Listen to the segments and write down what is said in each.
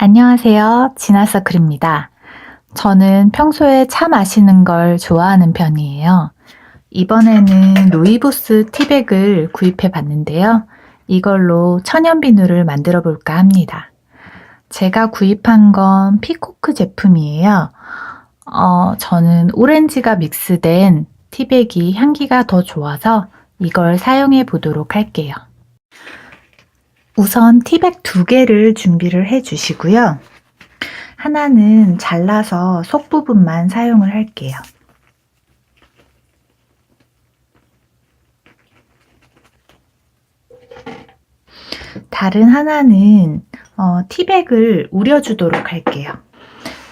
안녕하세요. 진아서클입니다. 저는 평소에 차 마시는 걸 좋아하는 편이에요. 이번에는 루이보스 티백을 구입해 봤는데요. 이걸로 천연 비누를 만들어 볼까 합니다. 제가 구입한 건 피코크 제품이에요. 어, 저는 오렌지가 믹스된 티백이 향기가 더 좋아서 이걸 사용해 보도록 할게요. 우선 티백 두 개를 준비를 해 주시고요. 하나는 잘라서 속 부분만 사용을 할게요. 다른 하나는 어, 티백을 우려주도록 할게요.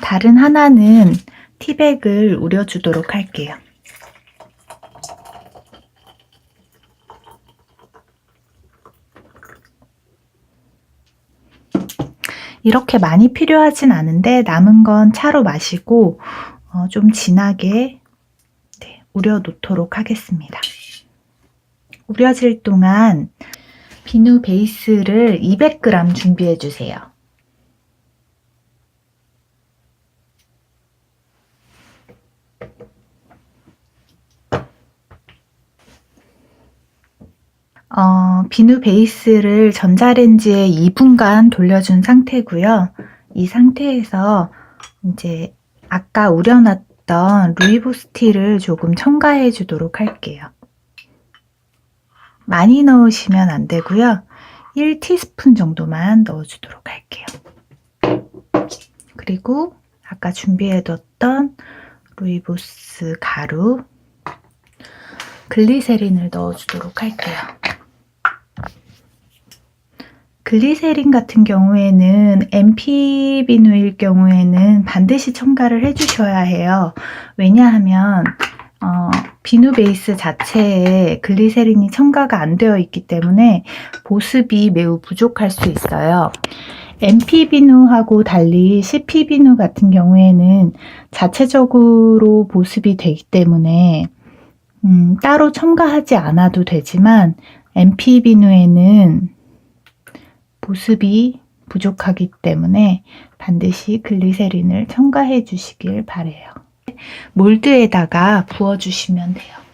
다른 하나는 티백을 우려주도록 할게요. 이렇게 많이 필요하진 않은데 남은 건 차로 마시고 어, 좀 진하게 네, 우려 놓도록 하겠습니다. 우려질 동안 비누 베이스를 200g 준비해 주세요. 어, 비누 베이스를 전자레인지에 2분간 돌려준 상태고요. 이 상태에서 이제 아까 우려놨던 루이보스티를 조금 첨가해 주도록 할게요. 많이 넣으시면 안 되고요. 1티스푼 정도만 넣어주도록 할게요. 그리고 아까 준비해뒀던 루이보스 가루, 글리세린을 넣어주도록 할게요. 글리세린 같은 경우에는 MP 비누일 경우에는 반드시 첨가를 해주셔야 해요. 왜냐하면 어, 비누 베이스 자체에 글리세린이 첨가가 안 되어 있기 때문에 보습이 매우 부족할 수 있어요. MP 비누하고 달리 CP 비누 같은 경우에는 자체적으로 보습이 되기 때문에 음, 따로 첨가하지 않아도 되지만 MP 비누에는 보습이 부족하기 때문에 반드시 글리세린을 첨가해 주시길 바래요. 몰드에다가 부어주시면 돼요.